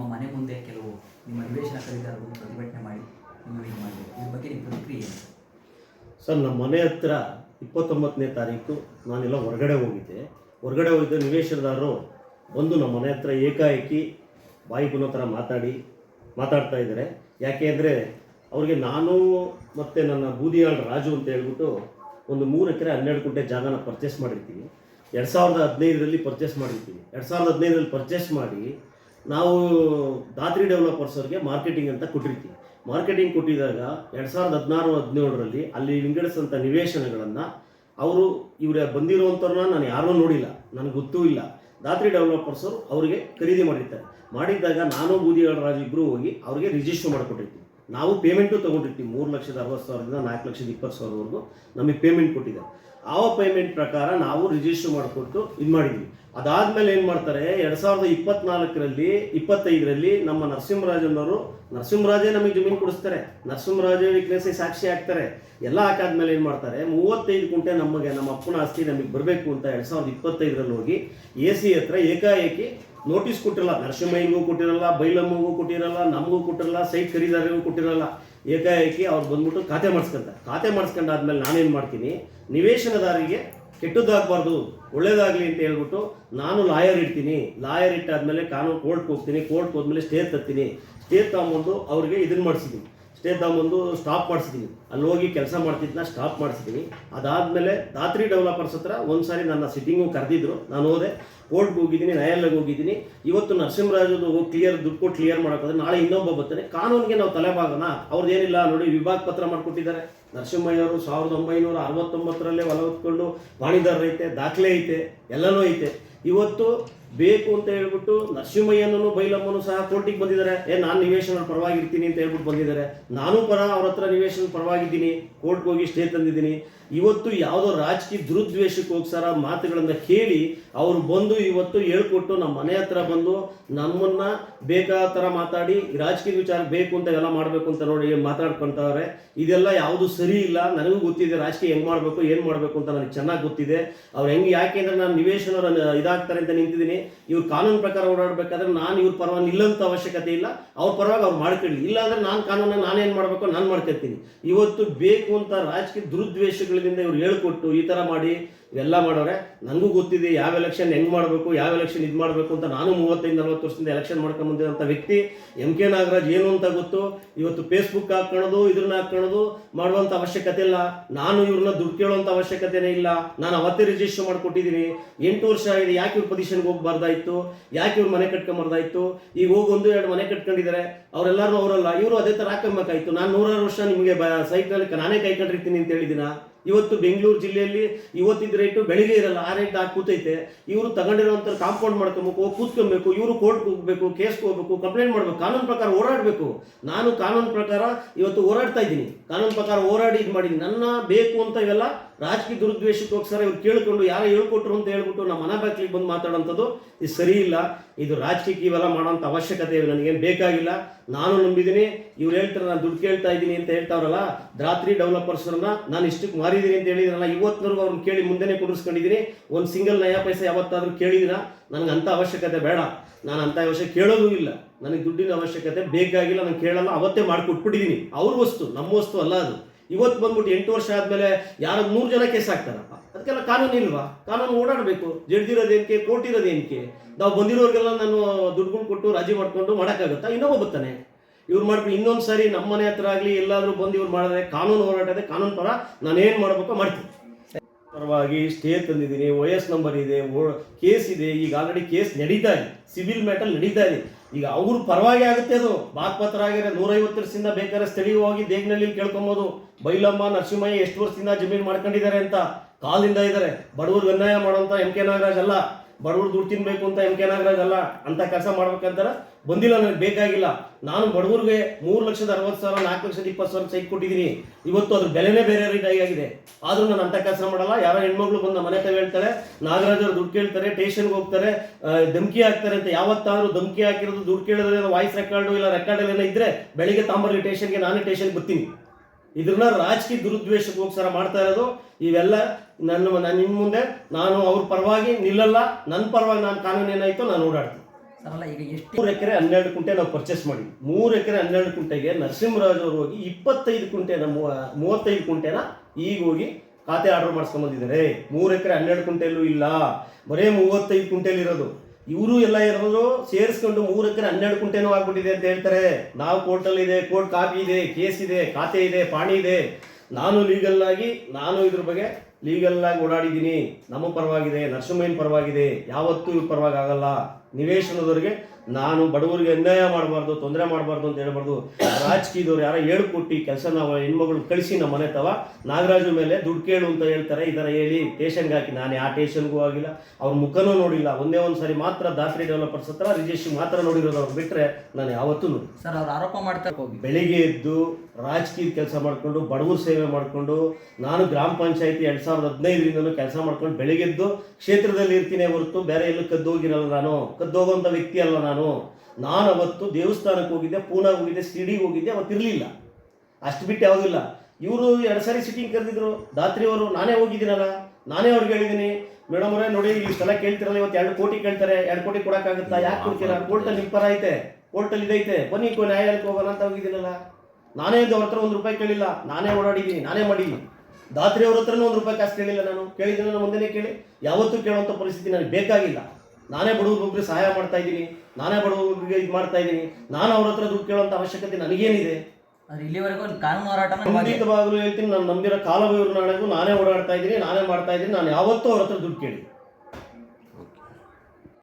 ನಿಮ್ಮ ಮನೆ ಮುಂದೆ ಕೆಲವು ನಿಮ್ಮ ನಿವೇಶನ ಖರೀದಾರರು ಪ್ರತಿಭಟನೆ ಮಾಡಿ ಇದು ಮಾಡಬೇಕು. ಇದ್ರ ಬಗ್ಗೆ ನಿಮ್ಮ ಪ್ರತಿಕ್ರಿಯೆ ಸರ್, ನಮ್ಮ ಮನೆ ಹತ್ರ ಇಪ್ಪತ್ತೊಂಬತ್ತನೇ ತಾರೀಕು ನಾನೆಲ್ಲ ಹೊರಗಡೆ ಹೋಗಿದ್ದೆ. ಹೊರಗಡೆ ಹೋಗಿದ್ದ ನಿವೇಶನದಾರರು ಬಂದು ನಮ್ಮ ಮನೆ ಹತ್ರ ಏಕಾಏಕಿ ಬಾಯಿ ಬನ್ನೋ ಥರ ಮಾತಾಡಿ, ಮಾತಾಡ್ತಾ ಇದ್ದಾರೆ. ಯಾಕೆ ಅಂದರೆ ಅವ್ರಿಗೆ ನಾನು ಮತ್ತು ನನ್ನ ಬೂದಿಯಾಳ್ ರಾಜು ಅಂತ ಹೇಳ್ಬಿಟ್ಟು ಒಂದು ಮೂರು ಎಕರೆ ಹನ್ನೆರಡು ಗುಂಟೆ ಜಾಗನ ಪರ್ಚೇಸ್ ಮಾಡಿರ್ತೀವಿ ಎರಡು ಸಾವಿರದ ಹದಿನೈದರಲ್ಲಿ ಪರ್ಚೇಸ್ ಮಾಡಿರ್ತೀವಿ ಎರಡು ಸಾವಿರದ ಹದಿನೈದರಲ್ಲಿ ಪರ್ಚೇಸ್ ಮಾಡಿ ನಾವು ದಾತ್ರಿ ಡೆವಲಪರ್ಸ್ ಅವ್ರಿಗೆ ಮಾರ್ಕೆಟಿಂಗ್ ಅಂತ ಕೊಟ್ಟಿರ್ತೀವಿ. ಮಾರ್ಕೆಟಿಂಗ್ ಕೊಟ್ಟಿದಾಗ ಎರಡು ಸಾವಿರದ ಹದಿನಾರು, ಹದಿನೇಳರಲ್ಲಿ ಅಲ್ಲಿ ವಿಂಗಡಿಸಿದಂಥ ನಿವೇಶನಗಳನ್ನು ಅವರು ಇವ್ರ ಬಂದಿರುವಂಥವ್ರನ್ನ ನಾನು ಯಾರೂ ನೋಡಿಲ್ಲ. ನನಗೆ ಗೊತ್ತೂ ಇಲ್ಲ. ದಾತ್ರಿ ಡೆವಲಪರ್ಸ್ ಅವರು ಅವರಿಗೆ ಖರೀದಿ ಮಾಡಿರ್ತಾರೆ. ಮಾಡಿದ್ದಾಗ ನಾನು ಬೂದಿಗಳರಾಜು ಇಬ್ಬರು ಹೋಗಿ ಅವ್ರಿಗೆ ರಿಜಿಸ್ಟರ್ ಮಾಡಿಕೊಟ್ಟಿರ್ತೀವಿ. ನಾವು ಪೇಮೆಂಟು ತೊಗೊಂಡಿರ್ತೀವಿ. ಮೂರು ಲಕ್ಷದ ಅರವತ್ತು ಸಾವಿರದಿಂದ ನಾಲ್ಕು ಲಕ್ಷದ ಇಪ್ಪತ್ತು ಸಾವಿರವರೆಗೂ ನಮಗೆ ಪೇಮೆಂಟ್ ಕೊಟ್ಟಿದ್ದಾರೆ. ಆ ಪೇಮೆಂಟ್ ಪ್ರಕಾರ ನಾವು ರಿಜಿಸ್ಟರ್ ಮಾಡಿಕೊಟ್ಟು ಇದು ಮಾಡಿದ್ವಿ. ಅದಾದ್ಮೇಲೆ ಏನು ಮಾಡ್ತಾರೆ, ಎರಡು ಸಾವಿರದ ಇಪ್ಪತ್ನಾಲ್ಕರಲ್ಲಿ, ಇಪ್ಪತ್ತೈದರಲ್ಲಿ ನಮ್ಮ ನರಸಿಂಹರಾಜನವರು ನರಸಿಂಹರಾಜೇ ನಮಗೆ ಜಮೀನು ಕೊಡಿಸ್ತಾರೆ. ನರಸಿಂಹರಾಜೇ ವಿಕ್ನೆಸ್ಸಿ ಸಾಕ್ಷಿ ಆಗ್ತಾರೆ. ಎಲ್ಲ ಹಾಕಾದ್ಮೇಲೆ ಏನು ಮಾಡ್ತಾರೆ, ಮೂವತ್ತೈದು ಕುಂಟೆ ನಮಗೆ, ನಮ್ಮ ಅಪ್ಪನ ಆಸ್ತಿ ನಮಗೆ ಬರಬೇಕು ಅಂತ ಎರಡು ಸಾವಿರದ ಇಪ್ಪತ್ತೈದರಲ್ಲಿ ಹೋಗಿ ಎ ಸಿ ಹತ್ರ ಏಕಾಏಕಿ ನೋಟಿಸ್ ಕೊಟ್ಟಿರಲ್ಲ. ನರಸಿಂಹಯ್ಯನಿಗೂ ಕೊಟ್ಟಿರಲ್ಲ ಬೈಲಮ್ಮಗೂ ಕೊಟ್ಟಿರಲ್ಲ, ನಮಗೂ ಕೊಟ್ಟಿರಲ್ಲ, ಸೈಟ್ ಖರೀದಾರಿಗೂ ಕೊಟ್ಟಿರಲ್ಲ. ಏಕಾಏಕಿ ಅವ್ರು ಬಂದ್ಬಿಟ್ಟು ಖಾತೆ ಮಾಡಿಸ್ಕೊಂತ. ಖಾತೆ ಮಾಡಿಸ್ಕೊಂಡಾದ್ಮೇಲೆ ನಾನೇನು ಮಾಡ್ತೀನಿ? ನಿವೇಶನದಾರಿಗೆ ಕೆಟ್ಟದ್ದಾಗಬಾರ್ದು, ಒಳ್ಳೇದಾಗಲಿ ಅಂತ ಹೇಳ್ಬಿಟ್ಟು ನಾನು ಲಾಯರ್ ಇಡ್ತೀನಿ. ಲಾಯರ್ ಇಟ್ಟಾದ್ಮೇಲೆ ಕಾನೂನು ಕೋರ್ಟ್ಗೆ ಹೋಗ್ತೀನಿ. ಕೋರ್ಟ್ಗೆ ಹೋದ್ಮೇಲೆ ಸ್ಟೇ ತರ್ತೀನಿ. ಸ್ಟೇ ತಗೊಂಡು ಅವ್ರಿಗೆ ಇದನ್ನು ಮಾಡಿಸಿದ್ದೀನಿ. ಸ್ಟೇ ತಗೊಂಬಂದು ಸ್ಟಾಪ್ ಮಾಡಿಸಿದ್ದೀನಿ ಅಲ್ಲಿ ಹೋಗಿ ಕೆಲಸ ಮಾಡ್ತಿದ್ನ ಸ್ಟಾಪ್ ಮಾಡಿಸಿದ್ದೀನಿ ಅದಾದಮೇಲೆ ದಾತ್ರಿ ಡೆವಲಪರ್ಸ್ ಹತ್ರ ಒಂದು ಸಾರಿ ನನ್ನ ಸಿಟ್ಟಿಂಗು ಕರೆದಿದ್ರು. ನಾನು ಹೋದೆ ಕೋರ್ಟ್ಗೆ ಹೋಗಿದ್ದೀನಿ, ನ್ಯಾಯಾಲಯಕ್ಕೆ ಹೋಗಿದ್ದೀನಿ. ಇವತ್ತು ನರಸಿಂಹರಾಜದು ಹೋಗಿ ಕ್ಲಿಯರ್ ದುಡ್ಡು ಕೊಟ್ಟು ಕ್ಲಿಯರ್ ಮಾಡೋಕ್ಕಾದ್ರೆ ನಾಳೆ ಇನ್ನೊಬ್ಬ ಬರ್ತಾನೆ. ಕಾನೂನಿಗೆ ನಾವು ತಲೆಬಾಗೋಣ ಅವ್ರದ್ದು ನೋಡಿ ವಿಭಾಗ ಪತ್ರ ಮಾಡಿಕೊಟ್ಟಿದ್ದಾರೆ. ನರಸಿಂಹಯ್ಯವರು ಸಾವಿರದ ಒಂಬೈನೂರ ಅರವತ್ತೊಂಬತ್ತರಲ್ಲೇ ಹೊಲ ಹೊತ್ಕೊಂಡು ಐತೆ, ದಾಖಲೆ ಐತೆ, ಎಲ್ಲನೂ ಐತೆ. ಇವತ್ತು ಬೇಕು ಅಂತ ಹೇಳ್ಬಿಟ್ಟು ನರಸಿಂಹಯ್ಯನೂ ಬೈಲಮ್ಮನೂ ಸಹ ಕೋರ್ಟಿಗೆ ಬಂದಿದ್ದಾರೆ. ಏ, ನಾನು ನಿವೇಶನ ಪರವಾಗಿರ್ತೀನಿ ಅಂತ ಹೇಳ್ಬಿಟ್ಟು ಬಂದಿದ್ದಾರೆ. ನಾನು ಪರ ಅವ್ರ ಹತ್ರ ನಿವೇಶನ ಪರವಾಗಿದ್ದೀನಿ. ಕೋರ್ಟ್ಗೆ ಹೋಗಿ ಸ್ಟೇ ತಂದಿದ್ದೀನಿ. ಇವತ್ತು ಯಾವುದೋ ರಾಜಕೀಯ ದುರುದ್ವೇಷಕ್ಕೆ ಹೋಗ್ಸಾರ ಮಾತುಗಳನ್ನು ಕೇಳಿ ಅವರು ಬಂದು ಇವತ್ತು ಹೇಳ್ಕೊಟ್ಟು ನಮ್ಮ ಮನೆ ಹತ್ರ ಬಂದು ನಮ್ಮನ್ನ ಬೇಕಾದ ಥರ ಮಾತಾಡಿ ರಾಜಕೀಯ ವಿಚಾರ ಬೇಕು ಅಂತ ಎಲ್ಲ ಮಾಡಬೇಕು ಅಂತ ನೋಡಿ ಮಾತಾಡ್ಕೊಂತವ್ರೆ. ಇದೆಲ್ಲ ಯಾವುದು ಸರಿ ಇಲ್ಲ. ನನಗೂ ಗೊತ್ತಿದೆ ರಾಜಕೀಯ ಹೆಂಗ್ ಮಾಡಬೇಕು, ಏನು ಮಾಡಬೇಕು ಅಂತ ನನಗೆ ಚೆನ್ನಾಗಿ ಗೊತ್ತಿದೆ. ಅವ್ರು ಹೆಂಗೆ ಯಾಕೆ ಅಂದರೆ ನಾನು ನಿವೇಶನ ಇದಾಗ್ತಾರೆ ಅಂತ ನಿಂತಿದ್ದೀನಿ. ಇವ್ರು ಕಾನೂನು ಪ್ರಕಾರ ಓಡಾಡಬೇಕಾದ್ರೆ ನಾನು ಇವ್ರ ಪರವಾಗಿ ಅಂತ ಅವಶ್ಯಕತೆ ಇಲ್ಲ. ಅವ್ರ ಪರವಾಗಿ ಅವ್ರು ಮಾಡ್ಕೊಳ್ಳಿ. ಇಲ್ಲ ಅಂದ್ರೆ ನಾನು ಕಾನೂನ ನಾನೇನು ಮಾಡಬೇಕು, ನಾನು ಮಾಡ್ಕೊತೀನಿ ಇವತ್ತು ಬೇಕು ಅಂತ ರಾಜಕೀಯ ದುರುದ್ವೇಷಗಳಿಂದ ಇವ್ರು ಹೇಳ್ಕೊಟ್ಟು ಈ ಥರ ಮಾಡಿ ಇವೆಲ್ಲ ಮಾಡೋರೆ ನನಗೂ ಗೊತ್ತಿದೆ ಯಾವ ಎಲೆಕ್ಷನ್ ಹೆಂಗೆ ಮಾಡಬೇಕು, ಯಾವ ಎಲೆಕ್ಷನ್ ಇದು ಮಾಡಬೇಕು ಅಂತ ನಾನು ಮೂವತ್ತೈದು, ನಲ್ವತ್ತು ವರ್ಷದಿಂದ ಎಲೆಕ್ಷನ್ ಮಾಡ್ಕೊಂಡ್ ಬಂದಿರೋಂಥ ವ್ಯಕ್ತಿ, ಎಂ ಕೆ ನಾಗರಾಜ್ ಏನು ಅಂತ ಗೊತ್ತು? ಇವತ್ತು ಫೇಸ್ಬುಕ್ ಹಾಕೊಳ್ಳೋದು ಇದನ್ನ ಹಾಕೊಳ್ಳೋದು ಮಾಡುವಂಥ ಅವಶ್ಯಕತೆ ಇಲ್ಲ. ನಾನು ಇವ್ರನ್ನ ದುಡ್ಡು ಕೇಳುವಂಥ ಅವಶ್ಯಕತೆನೇ ಇಲ್ಲ. ನಾನು ಅವತ್ತೇ ರಿಜಿಸ್ಟರ್ ಮಾಡಿಕೊಟ್ಟಿದ್ದೀನಿ. ಎಂಟು ವರ್ಷ ಆಗಿದೆ, ಯಾಕೆ ಇವ್ರ ಪೊಸಿಷನ್ಗೆ ಹೋಗ್ಬಾರ್ದಾಯ್ತು? ಯಾಕೆ ಇವ್ರು ಮನೆ ಕಟ್ಕೊಂಬಾರ್ದಾಯ್ತು? ಈಗ ಹೋಗಿ ಒಂದು, ಎರಡು ಮನೆ ಕಟ್ಕೊಂಡಿದ್ದಾರೆ. ಅವರೆಲ್ಲರೂ ಅವರಲ್ಲ. ಇವರು ಅದೇ ಥರ ಹಾಕೊಬೇಕಾಯ್ತು. ನಾನು ನೂರಾರು ವರ್ಷ ನಿಮಗೆ ಬ ಸೈಟ್ನಲ್ಲಿ ನಾನೇ ಕೈಕೊಂಡಿರ್ತೀನಿ ಅಂತ ಹೇಳಿದಿನ ಇವತ್ತು ಬೆಂಗಳೂರು ಜಿಲ್ಲೆಯಲ್ಲಿ ಇವತ್ತಿದ್ದ ರೇಟು ಬೆಳಿಗ್ಗೆ ಇರಲ್ಲ ಆ ರೇಟ್ ಆಗಿ ಕೂತೈತೆ. ಇವರು ತಗೊಂಡಿರೋಂಥ ಕಾಂಪೌಂಡ್ ಮಾಡ್ಕೊಬೇಕು, ಕೂತ್ಕೊಬೇಕು, ಇವರು ಕೋರ್ಟ್ಗೆ ಹೋಗ್ಬೇಕು ಕೇಸ್ಗೆ ಹೋಗ್ಬೇಕು ಕಂಪ್ಲೇಂಟ್ ಮಾಡ್ಬೇಕು, ಕಾನೂನು ಪ್ರಕಾರ ಓಡಾಡಬೇಕು ನಾನು ಕಾನೂನು ಪ್ರಕಾರ ಇವತ್ತು ಹೋರಾಡ್ತಾ ಇದ್ದೀನಿ. ಕಾನೂನು ಪ್ರಕಾರ ಹೋರಾಡಿ ಇದು ಮಾಡಿದ್ದೀನಿ. ನನ್ನ ಬೇಕು ಅಂತ ಇವೆಲ್ಲ ರಾಜಕೀಯ ದುರುದ್ವೇಷಕ್ಕೋಸ್ಕರ ಇವ್ರು ಕೇಳಿಕೊಂಡು ಯಾರು ಹೇಳ್ಕೊಟ್ರು ಅಂತ ಹೇಳ್ಬಿಟ್ಟು ನಮ್ಮ ಮನೆ ಬಾಗಿಲಿಗೆ ಬಂದು ಮಾತಾಡೋಂಥದ್ದು, ಇದು ಸರಿ ಇಲ್ಲ. ಇದು ರಾಜಕೀಯ ಇವೆಲ್ಲ ಮಾಡೋಂಥ ಅವಶ್ಯಕತೆ ಇಲ್ಲ. ನನಗೇನು ಬೇಕಾಗಿಲ್ಲ. ನಾನು ನಂಬಿದ್ದೀನಿ. ಇವ್ರು ಹೇಳ್ತಾರೆ, ನಾನು ದುಡ್ಡು ಕೇಳ್ತಾ ಇದ್ದೀನಿ ಅಂತ ಹೇಳ್ತಾವ್ರಲ್ಲ ರಾತ್ರಿ ಡೆವಲಪರ್ಸ್ನ ನಾನು ಇಷ್ಟಕ್ಕೆ ಮಾರಿದ್ದೀನಿ ಅಂತ ಹೇಳಿದ್ರಲ್ಲ ಇವತ್ತಿನವರೆಗೂ ಅವ್ರನ್ನ ಕೇಳಿ ಮುಂದೆನೇ ಕುಡಿಸ್ಕೊಂಡಿದ್ದೀನಿ ಒಂದು ಸಿಂಗಲ್ ನಯಾ ಪೈಸೆ ಯಾವತ್ತಾದರೂ ಕೇಳಿದಿರ ನನಗೆ ಅಂಥ ಅವಶ್ಯಕತೆ ಬೇಡ. ನಾನು ಅಂಥ ಅವಶ್ಯಕ ಕೇಳೋದು ಇಲ್ಲ. ನನಗೆ ದುಡ್ಡಿನ ಅವಶ್ಯಕತೆ ಬೇಕಾಗಿಲ್ಲ. ನಾನು ಕೇಳಲ್ಲ. ಅವತ್ತೇ ಮಾಡಿಕೊಟ್ಬಿಟ್ಟಿದ್ದೀನಿ. ಅವ್ರ ವಸ್ತು, ನಮ್ಮ ವಸ್ತು ಅಲ್ಲ ಅದು. ಇವತ್ತು ಬಂದ್ಬಿಟ್ಟು ಎಂಟು ವರ್ಷ ಆದಮೇಲೆ ಯಾರು ಮೂರು ಜನ ಕೇಸ್ ಹಾಕ್ತಾರಪ್ಪ ಅದಕ್ಕೆಲ್ಲ ಕಾನೂನು ಇಲ್ವಾ? ಕಾನೂನು ಓಡಾಡಬೇಕು. ಜಡ್ದಿರೋದೇನಕ್ಕೆ ಕೋರ್ಟ್ ಇರೋದೇನಕ್ಕೆ ನಾವು ಬಂದಿರೋರಿಗೆಲ್ಲ ನಾನು ದುಡ್ಡುಗಳು ಕೊಟ್ಟು ರಾಜಿ ಮಾಡ್ಕೊಂಡು ಮಾಡೋಕ್ಕಾಗುತ್ತಾ? ಇನ್ನೊಬ್ಬ ಬರ್ತಾನೆ. ಇವ್ರು ಮಾಡ್ಕೊಂಡು ಇನ್ನೊಂದು ಸಾರಿ ನಮ್ಮ ಮನೆ ಹತ್ರ ಆಗಲಿ ಎಲ್ಲಾದರೂ ಬಂದು ಇವ್ರು ಮಾಡಿದ್ರೆ ಕಾನೂನು ಹೋರಾಟದೆ ಕಾನೂನು ಪರ ನಾನು ಏನು ಮಾಡಬೇಕೋ ಮಾಡ್ತೀನಿ. ಪರವಾಗಿ ಸ್ಟೇ ತಂದಿದ್ದೀನಿ ವಯಸ್ ನಂಬರ್ ಇದೆ ಕೇಸ್ ಇದೆ ಈಗ ಆಲ್ರೆಡಿ ಕೇಸ್ ನಡೀತಾ ಇದೆ. ಸಿವಿಲ್ ಮ್ಯಾಟರ್ ನಡೀತಾ ಇದೆ. ಈಗ ಅವರು ಪರವಾಗಿ ಆಗುತ್ತೆ ಅದು. ಬಾಕ್ಪತ್ರ ಆಗಿರೋ ನೂರೈವತ್ತು ವರ್ಷದಿಂದ ಬೇಕಾದ್ರೆ ಸ್ಥಳೀಯವಾಗಿ ದೇಗ್ನಲ್ಲಿ ಕೇಳ್ಕೊಬೋದು. ಬೈಲಮ್ಮ, ನರಸಿಂಹಯ್ಯ ಎಷ್ಟು ವರ್ಷದಿಂದ ಜಮೀನು ಮಾಡ್ಕೊಂಡಿದ್ದಾರೆ ಅಂತ. ಕಾಲಿಂದ ಇದ್ದಾರೆ. ಬಡವರು ಅನ್ಯಾಯ ಮಾಡುವಂತ ಎಂ ಕೆ ನಾಗರಾಜ್ ಅಲ್ಲ. ಬಡವ್ರು ದುಡ್ಡು ತಿನ್ಬೇಕು ಅಂತ ಎಂ ಕೆ ನಾಗರಾಜ್ ಅಂತ ಕೆಲಸ ಮಾಡ್ಬೇಕಂತಾರೆ, ಬಂದಿಲ್ಲ ನನಗೆ ಬೇಕಾಗಿಲ್ಲ. ನಾನು ಬಡವರಿಗೆ ಮೂರು ಲಕ್ಷದ ಅರವತ್ತು ಸಾವಿರ, ನಾಲ್ಕು ಲಕ್ಷದ ಇಪ್ಪತ್ತು ಸಾವಿರ ಸೈಟ್ ಕೊಟ್ಟಿದ್ದೀನಿ. ಇವತ್ತು ಅದ್ರ ಬೆಲೆನೇ ಬೇರೆ ರೀತಿ ಆಗಿದೆ. ಆದರೂ ನಾನು ಅಂತ ಕೆಲಸ ಮಾಡಲ್ಲ. ಯಾರೋ ಹೆಣ್ಮಗಳು ಬಂದು ಮನೆ ತಗ ಹೇಳ್ತಾರೆ, ನಾಗರಾಜ್ ಅವರು ದುಡ್ಡು ಕೇಳ್ತಾರೆ ಟೇಷನ್ಗೆ ಹೋಗ್ತಾರೆ ಧಮ್ಕಿ ಹಾಕ್ತಾರೆ ಅಂತ. ಯಾವತ್ತಾದ್ರೂ ಧಮಕಿ ಹಾಕಿರೋದು ದುಡ್ಡು ಕೇಳಿದ್ರೆ ವಾಯ್ಸ್ ರೆಕಾರ್ಡು ಇಲ್ಲ ರೆಕಾರ್ಡ್ ಏನೋ ಇದ್ರೆ ಬೆಳಿಗ್ಗೆ ತಾಂಬರ್ಲಿ ಟೇಷನ್ಗೆ ನಾನೇ ಟೇಷನ್ಗೆ ಬರ್ತೀನಿ. ಇದ್ರನ್ನ ರಾಜಕೀಯ ದುರುದ್ವೇಷಕ್ಕೋಸ್ಕರ ಮಾಡ್ತಾ ಇರೋದು. ಇವೆಲ್ಲ ನನ್ನ ನಾನು ಇನ್ ಮುಂದೆ. ನಾನು ಅವ್ರ ಪರವಾಗಿ ನಿಲ್ಲಲ್ಲ. ನನ್ನ ಪರವಾಗಿ ನಾನು ಕಾನೂನು ಏನಾಯ್ತು ನಾನು ಓಡಾಡ್ತೀನಿ. ಸರ್ ಈಗ ಎಷ್ಟು ಮೂರು ಎಕರೆ ಹನ್ನೆರಡು ಕುಂಟೆ ನಾವು ಪರ್ಚೇಸ್ ಮಾಡಿ ಮೂರು ಎಕರೆ ಹನ್ನೆರಡು ಕುಂಟೆಗೆ ನರಸಿಂಹರಾಜ್ ಅವರು ಹೋಗಿ ಇಪ್ಪತ್ತೈದು ಕುಂಟೆನ ಮೂವ- ಮೂವತ್ತೈದು ಕುಂಟೆನ ಈಗ ಹೋಗಿ ಖಾತೆ ಆರ್ಡರ್ ಮಾಡ್ಸ್ಕೊಂಡ್ ಬಂದಿದ್ದಾರೆ. ಮೂರು ಎಕರೆ ಹನ್ನೆರಡು ಕುಂಟೆಲ್ಲೂ ಇಲ್ಲ. ಬರೇ ಮೂವತ್ತೈದು ಕುಂಟೆಲ್ ಇರೋದು ಇವರು ಎಲ್ಲ ಇರೋದು ಸೇರಿಸ್ಕೊಂಡು ಮೂರಕ್ಕೆ ಹನ್ನೆರಡು ಕುಂಟೆನೂ ಆಗ್ಬಿಟ್ಟಿದೆ ಅಂತ ಹೇಳ್ತಾರೆ. ನಾವು ಕೋರ್ಟಲ್ಲಿ ಇದೆ, ಕೋರ್ಟ್ ಕಾಪಿ ಇದೆ, ಕೇಸ್ ಇದೆ, ಖಾತೆ ಇದೆ, ಪಾಣಿ ಇದೆ. ನಾನು ಲೀಗಲ್ ಆಗಿ, ನಾನು ಇದ್ರ ಬಗ್ಗೆ ಲೀಗಲ್ ಆಗಿ ಓಡಾಡಿದ್ದೀನಿ. ನಮ್ಮ ಪರವಾಗಿದೆ, ನರಸಿಂಹಯ್ಯನ ಪರವಾಗಿದೆ. ಯಾವತ್ತೂ ಪರವಾಗಿ ಆಗಲ್ಲ. ನಿವೇಶನದವರಿಗೆ ನಾನು ಬಡವರಿಗೆ ಅನ್ಯಾಯ ಮಾಡಬಾರ್ದು ತೊಂದರೆ ಮಾಡಬಾರ್ದು ಅಂತ ಹೇಳ್ಬಾರ್ದು. ರಾಜಕೀಯದವ್ರು ಯಾರೋ ಹೇಳ್ಕೊಟ್ಟು ಕೊಟ್ಟು ಕೆಲಸ ನಾವು ಹೆಣ್ಮಗಳು ಕಳಿಸಿ ನಮ್ಮ ಮನೆ ತವ. ನಾಗರಾಜು ಮೇಲೆ ದುಡ್ಡು ಕೇಳು ಅಂತ ಹೇಳ್ತಾರೆ ಈ ಥರ ಹೇಳಿ ಟೇಷನ್ಗೆ ಹಾಕಿ. ನಾನು ಯಾವ ಟೇಷನ್ಗೂ ಆಗಿಲ್ಲ. ಅವ್ರ ಮುಖನೂ ನೋಡಿಲ್ಲ. ಒಂದೇ ಒಂದು ಸಾರಿ ಮಾತ್ರ ದಾಸರಿ ಡೆವಲಪರ್ಸ್ ಹತ್ರ ರಿಜೇಶ್ ಮಾತ್ರ ನೋಡಿರೋದು ಅವ್ರು ಬಿಟ್ಟರೆ ನಾನು ಯಾವತ್ತೂ ನೋಡಿ ಸರ್ ಅವ್ರು ಆರೋಪ ಮಾಡ್ತಾ ಹೋಗಿ ಬೆಳಿಗ್ಗೆ ಎದ್ದು ರಾಜಕೀಯ ಕೆಲಸ ಮಾಡಿಕೊಂಡು ಬಡವರ ಸೇವೆ ಮಾಡಿಕೊಂಡು ನಾನು ಗ್ರಾಮ ಪಂಚಾಯತಿ ಎರಡು ಸಾವಿರದ ಹದಿನೈದರಿಂದಲೂ ಕೆಲಸ ಮಾಡ್ಕೊಂಡು ಬೆಳಗ್ಗೆದ್ದು ಕ್ಷೇತ್ರದಲ್ಲಿ ಇರ್ತೀನಿ ಹೊರತು ಬೇರೆ ಎಲ್ಲೂ ಕದ್ದೋಗಿರಲ್ಲ ನಾನು. ಕದ್ದೋಗೋಂಥ ವ್ಯಕ್ತಿ ಅಲ್ಲ ನಾನು. ನಾನು ಅವತ್ತು ದೇವಸ್ಥಾನಕ್ಕೆ ಹೋಗಿದ್ದೆ ಪೂನಾಗೆ ಹೋಗಿದ್ದೆ ಸಿಡಿಗೆ ಹೋಗಿದ್ದೆ ಅವತ್ತು ಇರಲಿಲ್ಲ. ಅಷ್ಟು ಬಿಟ್ಟು ಯಾವುದಿಲ್ಲ ಇವರು ಎರಡು ಸಾರಿ ಸಿಟ್ಟಿಂಗ್ ಕರೆದಿದ್ರು. ದಾತ್ರಿಯವರು ನಾನೇ ಹೋಗಿದ್ದೀನಲ್ಲ ನಾನೇ ಅವ್ರಿಗೆ ಹೇಳಿದ್ದೀನಿ. ಮೇಡಮ್ ಅವರೇ ನೋಡಿ ಇಷ್ಟೆಲ್ಲ ಕೇಳ್ತಿರಲ್ಲ ಇವತ್ತು ಎರಡು ಕೋಟಿ ಕೇಳ್ತಾರೆ ಎರಡು ಕೋಟಿ ಕೊಡೋಕ್ಕಾಗುತ್ತಾ? ಯಾಕೆ ಕೊಡ್ತೀರಾ? ಕೋರ್ಟಲ್ಲಿ ನಿಮ್ಮ ಪರ ಐತೆ ಕೋರ್ಟಲ್ಲಿ ಇದೈತೆ. ಬನ್ನಿ ಕೋ ನ್ಯಾಯಾಲಯಕ್ಕೆ ಹೋಗೋಣ ಅಂತ ಹೋಗಿದ್ದೀನಲ್ಲ. ನಾನೇ ಇದ್ದು ಅವ್ರ ಹತ್ರ ಒಂದು ರೂಪಾಯಿ ಕೇಳಿಲ್ಲ ನಾನೇ ಓಡಾಡಿದ್ದೀನಿ ನಾನೇ ಮಾಡಿದ್ದೀನಿ. ದಾತ್ರಿ ಅವ್ರ ಹತ್ರನೂ ಒಂದು ರೂಪಾಯಿ ಕಾಸು ಕೇಳಿಲ್ಲ ನಾನು. ಕೇಳಿದ್ದೀನಿ ನಾನು ಮುಂದೆನೇ ಕೇಳಿ. ಯಾವತ್ತೂ ಕೇಳುವಂಥ ಪರಿಸ್ಥಿತಿ ನನಗೆ ಬೇಕಾಗಿಲ್ಲ. ನಾನೇ ಬಡವ್ರಿಗೊಬ್ಬರಿಗೆ ಸಹಾಯ ಮಾಡ್ತಾ ಇದ್ದೀನಿ ನಾನೇ ಬಡವ್ರಿಗೆ ಇದು ಮಾಡ್ತಾ ಇದ್ದೀನಿ ನಾನು ಅವ್ರ ಹತ್ರ ದುಡ್ಡು ಕೇಳುವಂಥ ಅವಶ್ಯಕತೆ ನನಗೇನಿದೆ. ಇಲ್ಲಿವರೆಗೂ ಕಾನೂನು ಖಂಡಿತವಾಗ್ಲೂ ಹೇಳ್ತೀನಿ ನಾನು ನಂಬಿರೋ ಕಾಲಭೈವ್ರ ನಾಳೆಗೂ ನಾನೇ ಓಡಾಡ್ತಾ ಇದ್ದೀನಿ ನಾನೇ ಮಾಡ್ತಾ ಇದ್ದೀನಿ ನಾನು ಯಾವತ್ತೂ ಅವ್ರ ಹತ್ರ ದುಡ್ಡು ಕೇಳಿ